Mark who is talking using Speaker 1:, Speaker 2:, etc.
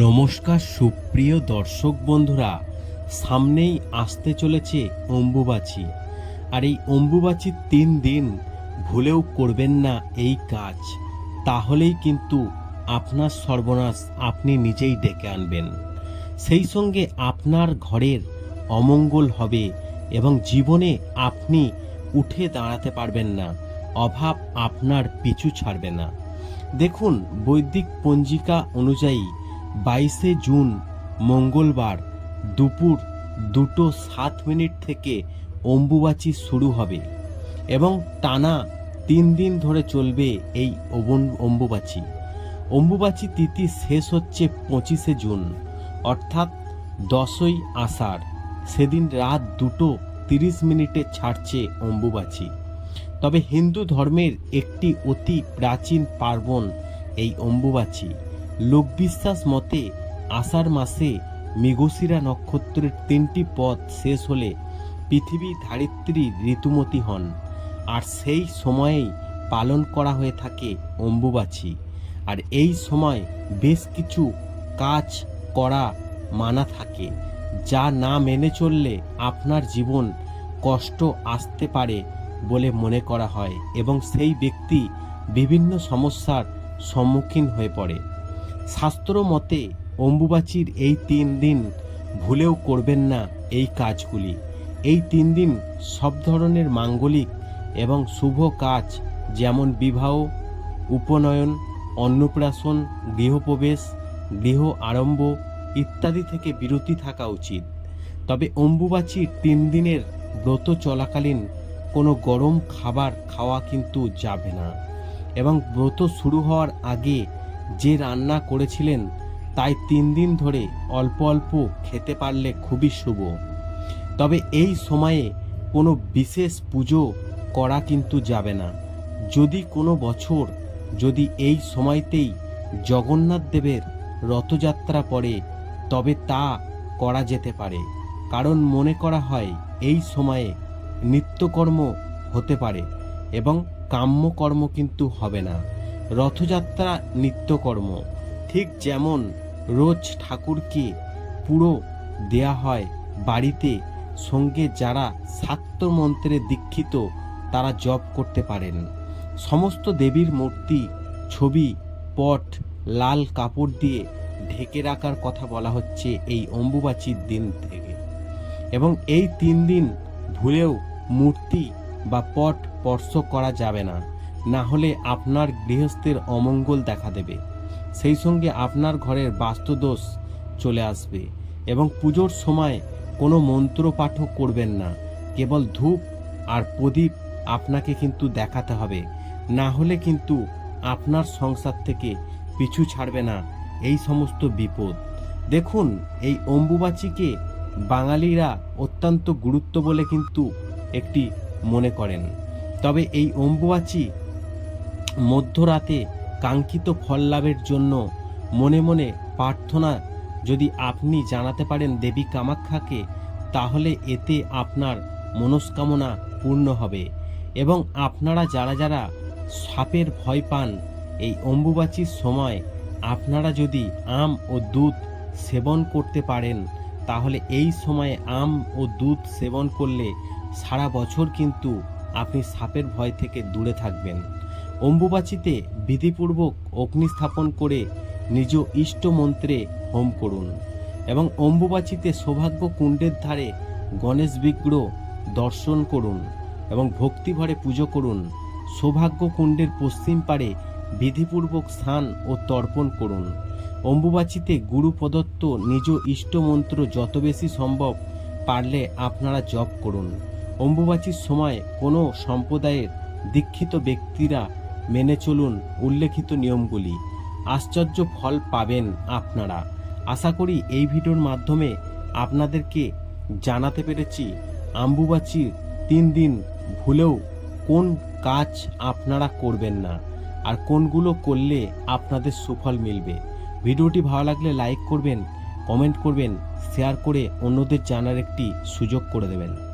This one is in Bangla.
Speaker 1: নমস্কার সুপ্রিয় দর্শক বন্ধুরা, সামনেই আসতে চলেছে অম্বুবাচী। আর এই অম্বুবাচীর তিন দিন ভুলেও করবেন না এই কাজ। তাহলেই কিন্তু আপনার সর্বনাশ আপনি নিজেই ডেকে আনবেন। সেই সঙ্গে আপনার ঘরের অমঙ্গল হবে এবং জীবনে আপনি উঠে দাঁড়াতে পারবেন না, অভাব আপনার পিছু ছাড়বে না। দেখুন বৈদিক পঞ্জিকা অনুযায়ী বাইশে জুন, মঙ্গলবার, দুপুর দুটো সাত মিনিট থেকে অম্বুবাচী শুরু হবে এবং টানা তিন দিন ধরে চলবে এই অম্বুবাচী। অম্বুবাচী তিথি শেষ হচ্ছে পঁচিশে জুন, অর্থাৎ দশই আষাঢ়। সেদিন রাত দুটো তিরিশ মিনিটে ছাড়ছে অম্বুবাচী। তবে হিন্দু ধর্মের একটি অতি প্রাচীন পার্বণ এই অম্বুবাচী। লোকবিশ্বাস মতে আষাঢ় মাসে মৃগশিরা নক্ষত্রের তিনটি পথ শেষ হলে পৃথিবী ধারিত্রী ঋতুমতী হন। আর সেই সময়েই পালন করা হয়ে থাকে অম্বুবাচী। আর এই সময় বেশ কিছু কাজ করা মানা থাকে, যা না মেনে চললে আপনার জীবন কষ্ট আসতে পারে বলে মনে করা হয় এবং সেই ব্যক্তি বিভিন্ন সমস্যার সম্মুখীন হয়ে পড়ে। শাস্ত্র মতে অম্বুবাচীর এই তিন দিন ভুলেও করবেন না এই কাজগুলি। এই তিন দিন সব ধরনের মাঙ্গলিক এবং শুভ কাজ যেমন বিবাহ, উপনয়ন, অন্নপ্রাশন, গৃহপ্রবেশ, গৃহ আরম্ভ ইত্যাদি থেকে বিরতি থাকা উচিত। তবে অম্বুবাচীর তিন দিনের ব্রত চলাকালীন কোনো গরম খাবার খাওয়া কিন্তু যাবে না। এবং ব্রত শুরু হওয়ার আগে যে রান্না করেছিলেন, তাই তিন দিন ধরে অল্প অল্প খেতে পারলে খুবই শুভ। তবে এই সময়ে কোনো বিশেষ পুজো করা কিন্তু যাবে না। যদি কোনো বছর, যদি এই সময়তেই জগন্নাথ দেবের রথযাত্রা পড়ে, তবে তা করা যেতে পারে। কারণ মনে করা হয়, এই সময়ে নিত্যকর্ম হতে পারে এবং কাম্যকর্ম কিন্তু হবে না। রথযাত্রা নিত্যকর্ম। ঠিক যেমন রোজ ঠাকুরকে পুরো দেয়া হয় বাড়িতে, সঙ্গে যারা শাক্ত মন্ত্রে দীক্ষিত, তারা জপ করতে পারেন। সমস্ত দেবীর মূর্তি, ছবি, পট, লাল কাপড় দিয়ে ঢেকে রাখার কথা বলা হচ্ছে এই অম্বুবাচীর দিন থেকে। এবং এই তিন দিন ভুলেও মূর্তি বা পট স্পর্শ করা যাবে না। না হলে আপনার গৃহস্থের অমঙ্গল দেখা দেবে। সেই সঙ্গে আপনার ঘরের বাস্তুদোষ চলে আসবে এবং পুজোর সময় কোনো মন্ত্র পাঠও করবেন না। কেবল ধূপ আর প্রদীপ আপনাকে কিন্তু দেখাতে হবে। না হলে কিন্তু আপনার সংসার থেকে পিছু ছাড়বে না এই সমস্ত বিপদ। দেখুন, এই অম্বুবাচীকে বাঙালিরা অত্যন্ত গুরুত্ব বলে কিন্তু একটি মনে করেন। তবে এই অম্বুবাচী মধ্যরাতে কাঙ্ক্ষিত ফল লাভের জন্য মনে মনে প্রার্থনা যদি আপনি জানাতে পারেন দেবী কামাখ্যাকে তাহলে এতে আপনার মনস্কামনা পূর্ণ হবে এবং আপনারা যারা যারা সাপের ভয় পান, এই অম্বুবাচীর সময় আপনারা যদি আম ও দুধ সেবন করতে পারেন, তাহলে এই সময়ে আম ও দুধ সেবন করলে সারা বছর কিন্তু আপনি সাপের ভয় থেকে দূরে থাকবেন। অম্বুবাচীতে বিধিপূর্বক অগ্নি স্থাপন করে নিজ ইষ্ট মন্ত্রে হোম করুন এবং অম্বুবাচীতে সৌভাগ্য কুণ্ডের ধারে গণেশ বিগ্রহ দর্শন করুন এবং ভক্তিভরে পুজো করুন। সৌভাগ্য কুণ্ডের পশ্চিম পারে বিধিপূর্বক স্থান ও তর্পণ করুন। অম্বুবাচীতে গুরু প্রদত্ত নিজ ইষ্ট মন্ত্র যত বেশি সম্ভব পারলে আপনারা জপ করুন। অম্বুবাচীর সময় কোনো সম্প্রদায়ের দীক্ষিত ব্যক্তিরা মেনে চলুন উল্লেখিত নিয়মগুলি। আশ্চর্য ফল পাবেন আপনারা। আশা করি এই ভিডিওর মাধ্যমে আপনাদেরকে জানাতে পেরেছি আম্বুবাচীর তিন দিন ভুলেও কোন কাজ আপনারা করবেন না আর কোনগুলো করলে আপনাদের সুফল মিলবে। ভিডিওটি ভালো লাগলে লাইক করবেন, কমেন্ট করবেন, শেয়ার করে অন্যদের জানার একটি সুযোগ করে দেবেন।